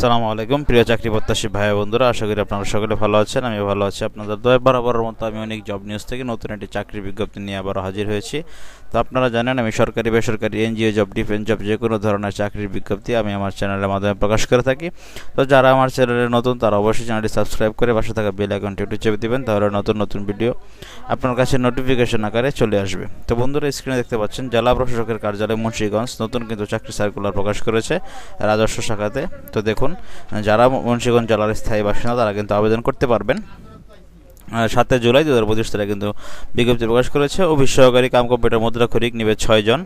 আসসালামু আলাইকুম। প্রিয় চাকরি প্রত্যাশী ভাই বন্ধুরা, আশা করি আপনারা সকলে ভালো আছেন আমি ভালো আছি। আপনাদের দয়া বরাবরের মতো আমি অনেক জব নিউজ থেকে নতুন একটি চাকরির বিজ্ঞপ্তি নিয়ে আবার হাজির হয়েছি। তো আপনারা জানেন, আমি সরকারি, বেসরকারি, এনজিও জব ডিফেন্স জব যে কোনো ধরনের চাকরির বিজ্ঞপ্তি আমি আমার চ্যানেলের মাধ্যমে প্রকাশ করে থাকি। তো যারা আমার চ্যানেলে নতুন, তারা অবশ্যই চ্যানেলটি সাবস্ক্রাইব করে পাশে থাকা বেল আইকনটি একটু চেপে দেবেন, তাহলে নতুন নতুন ভিডিও আপনার কাছে নোটিফিকেশন আকারে চলে আসবে। তো বন্ধুরা স্ক্রিনে দেখতে পাচ্ছেন, জেলা প্রশাসকের কার্যালয় মুন্সিগঞ্জ নতুন কিন্তু চাকরি সার্কুলার প্রকাশ করেছে রাজস্ব শাখাতে। তো দেখুন যারা মুন্সিগঞ্জ জেলার স্থায়ী বাসিন্দা তারা কিন্তু আবেদন করতে পারবেন। সাতই জুলাই দু হাজার পঁচিশ কিন্তু বিজ্ঞপ্তি প্রকাশ করেছে। অফিস সহকারী কাম কম্পিউটার মুদ্রা খরিক নেবে ছয়জন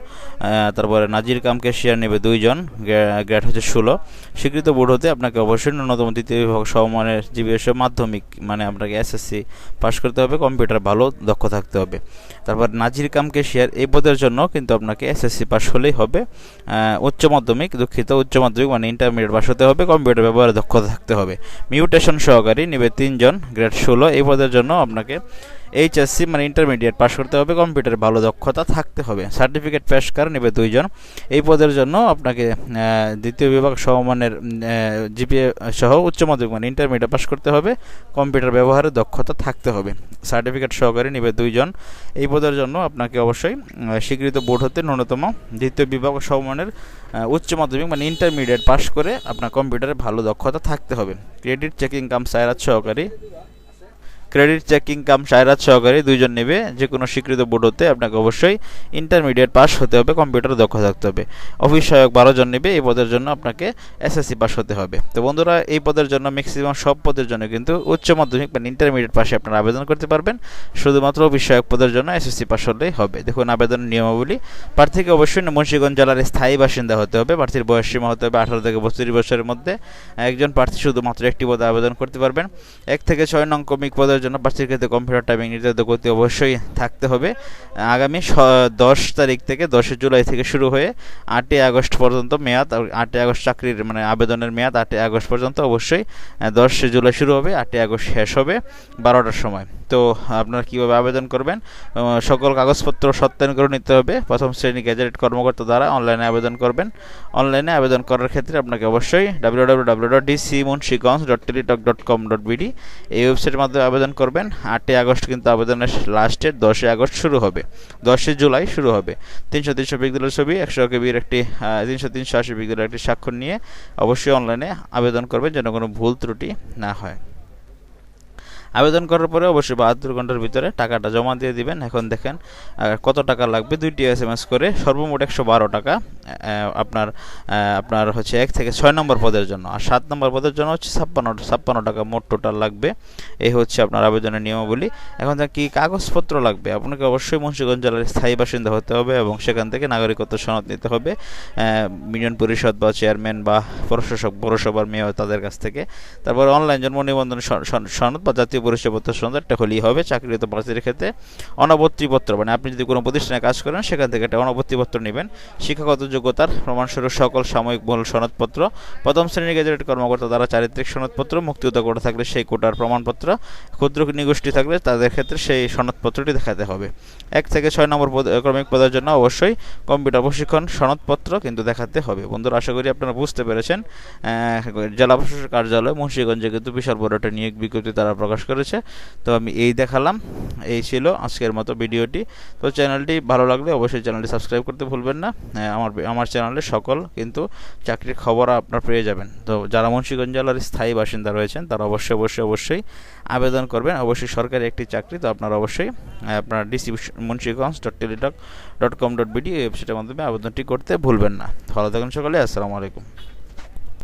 তারপরে নাজির কাম ক্যাশিয়ার নেবে দুইজন গ্রেড হচ্ছে ষোলো। স্বীকৃত বোর্ড হতে আপনাকে অবশ্যই ন্যূনতম দ্বিতীয় বিভাগ সমমানের জিবিএস মাধ্যমিক মানে আপনাকে এসএসসি পাশ করতে হবে, কম্পিউটার ভালো, দক্ষ থাকতে হবে। তারপর নাজির কাম ক্যাশিয়ার এই পদের জন্য কিন্তু আপনাকে এসএসসি পাশ হলেই হবে। উচ্চ মাধ্যমিক, দুঃখিত, উচ্চ মাধ্যমিক মানে ইন্টারমিডিয়েট পাশ হতে হবে, কম্পিউটার ব্যবহারে দক্ষতা থাকতে হবে। মিউটেশন সহকারী নেবে তিনজন গ্রেড ষোলো, এই পদের জন্য আপনাকে এইচএসসি মানে ইন্টারমিডিয়েট পাস করতে হবে কম্পিউটারে ভালো দক্ষতা থাকতে হবে। সার্টিফিকেট পেশকার নেবে দুইজন। এই পদের জন্য আপনাকে দ্বিতীয় বিভাগ সমমানের জিপিএ সহ উচ্চ মাধ্যমিক মানে ইন্টারমিডিয়েট পাস করতে হবে। কম্পিউটার ব্যবহারে দক্ষতা থাকতে হবে। সার্টিফিকেট সহকারে নেবে দুইজন। এই পদের জন্য আপনাকে অবশ্যই স্বীকৃত বোর্ড হতে ন্যূনতম দ্বিতীয় বিভাগ সমমানের উচ্চ মাধ্যমিক মানে ইন্টারমিডিয়েট পাস করে আপনার কম্পিউটারে ভালো দক্ষতা থাকতে হবে। ক্রেডিট চেকিং কাম সায়রাত সহকারী ক্রেডিট চেকিং কাম সায়রাত সহকারী দুইজন নেবে যে কোনো স্বীকৃত বোর্ড হতে আপনাকে অবশ্যই ইন্টারমিডিয়েট পাস হতে হবে, কম্পিউটার দক্ষ থাকতে হবে। অফিস সহায়ক বারো জন নেবে, এই পদের জন্য আপনাকে এসএসসি পাস হতে হবে। তো বন্ধুরা, এই পদের জন্য ম্যাক্সিমাম সব পদের জন্য কিন্তু উচ্চ মাধ্যমিক মানে ইন্টারমিডিয়েট পাশে আপনারা আবেদন করতে পারবেন। শুধুমাত্র অফিস সহায়ক পদের জন্য এসএসসি পাস হলেই হবে। দেখুন আবেদনের নিয়মাবলী। প্রার্থীকে অবশ্যই মুন্সিগঞ্জ জেলার স্থায়ী বাসিন্দা হতে হবে। প্রার্থীর বয়স সীমা হতে হবে আঠারো থেকে বত্রিশ বছরের মধ্যে। একজন প্রার্থী শুধুমাত্র একটি পদে আবেদন করতে পারবেন। এক থেকে ছয় নং কমিক পদের জন্য ক্ষেত্রে কম্পিউটার টাইপিং নির্ধারিত গতি অবশ্যই থাকতে হবে। আগামী দশ তারিখ থেকে দশই জুলাই থেকে শুরু হয়ে আটই আগস্ট পর্যন্ত মেয়াদ আটই আগস্ট চাকরির মানে আবেদনের মেয়াদ আটই আগস্ট পর্যন্ত অবশ্যই দশই জুলাই শুরু হবে, আটই আগস্ট শেষ হবে বারোটার সময়। তো আপনারা কীভাবে আবেদন করবেন? সকল কাগজপত্র সত্যায়ন করে নিতে হবে। প্রথম শ্রেণি গ্যাজেট কর্মকর্তা দ্বারা অনলাইনে আবেদন করবেন। অনলাইনে আবেদন করার ক্ষেত্রে আপনাকে অবশ্যই W W W dot DC Munshiganj dot Teletalk dot com dot BD এই ওয়েবসাইটের মাধ্যমে আবেদন করবেন। আটই আগস্ট কিন্তু আবেদনের লাস্টের দশই আগস্ট শুরু হবে। দশই জুলাই শুরু হবে। তিনশো তিনশো বিগদলের ছবি, একশো কেবির একটি তিনশো তিনশো আশি বিগদলের একটি স্বাক্ষর নিয়ে অবশ্যই অনলাইনে আবেদন করবেন যেন কোনো ভুল ত্রুটি না হয়। আবেদন করার পরে অবশ্যই বাহাত্তর ঘণ্টার ভিতরে টাকাটা জমা দিয়ে দিবেন। এখন দেখেন কত টাকা লাগবে? দুইটি এস এম এস করে সর্বমোট একশো বারো টাকা। আপনার আপনার হচ্ছে এক থেকে ছয় নম্বর পদের জন্য। আর সাত নম্বর পদের জন্য হচ্ছে ছাপ্পান্ন ছাপ্পান্ন টাকা মোট টোটাল লাগবে। এই হচ্ছে আপনার আবেদনের নিয়মাবলী। এখন কি কাগজপত্র লাগবে? আপনাকে অবশ্যই মুন্সিগঞ্জ জেলার স্থায়ী বাসিন্দা হতে হবে এবং সেখান থেকে নাগরিকত্ব সনদ নিতে হবে। ইউনিয়ন পরিষদ বা চেয়ারম্যান বা প্রশাসক পৌরসভার মেয়র তাদের কাছ থেকে। তারপর অনলাইন জন্ম নিবন্ধন সনদ বা জাতীয় পরিচয়পত্র সনদ একটা হলেই হবে চাকরিরত প্রার্থীর ক্ষেত্রে। অনবর্তীপত্র মানে আপনি যদি কোনো প্রতিষ্ঠানে কাজ করেন, সেখান থেকে একটা অনবর্তীপত্র নেবেন। শিক্ষাগত যোগ্যতার প্রমাণস্বরূপ সকল সাময়িক মূল সনদপত্র, প্রথম শ্রেণির গ্যাজেটেড কর্মকর্তা দ্বারা চারিত্রিক সনদপত্র মুক্তিযুদ্ধ কোটা থাকলে সেই কোটার প্রমাণপত্র, ক্ষুদ্র নিগোষ্ঠী থাকলে তাদের ক্ষেত্রে সেই সনদপত্রটি দেখাতে হবে। এক থেকে ছয় নম্বর ক্রমিক পদের জন্য অবশ্যই কম্পিউটার প্রশিক্ষণ সনদপত্র কিন্তু দেখাতে হবে। বন্ধুরা, আশা করি আপনারা বুঝতে পেরেছেন। জেলা প্রশাসক কার্যালয় মুন্সিগঞ্জে কিন্তু বিশাল বড় একটা নিয়োগ বিজ্ঞপ্তি তারা প্রকাশ করেছে। তো আমি এই দেখালাম। এই ছিল আজকের মতো ভিডিওটি। তো চ্যানেলটি ভালো লাগলে অবশ্যই চ্যানেলটি সাবস্ক্রাইব করতে ভুলবেন না। আমার আমার চ্যানেলে সকল কিন্তু চাকরির খবর আপনার পেয়ে যাবেন। তো যারা মুন্সিগঞ্জ জেলার স্থায়ী বাসিন্দা রয়েছেন, তারা অবশ্যই অবশ্যই অবশ্যই আবেদন করবেন। অবশ্যই সরকারি একটি চাকরি, তো আপনারা অবশ্যই আপনার DC Munshiganj dot Teletalk dot com dot BD ওয়েবসাইটের মাধ্যমে আবেদনটি করতে ভুলবেন না। ভালো থাকুন সকালে, আসসালামু আলাইকুম।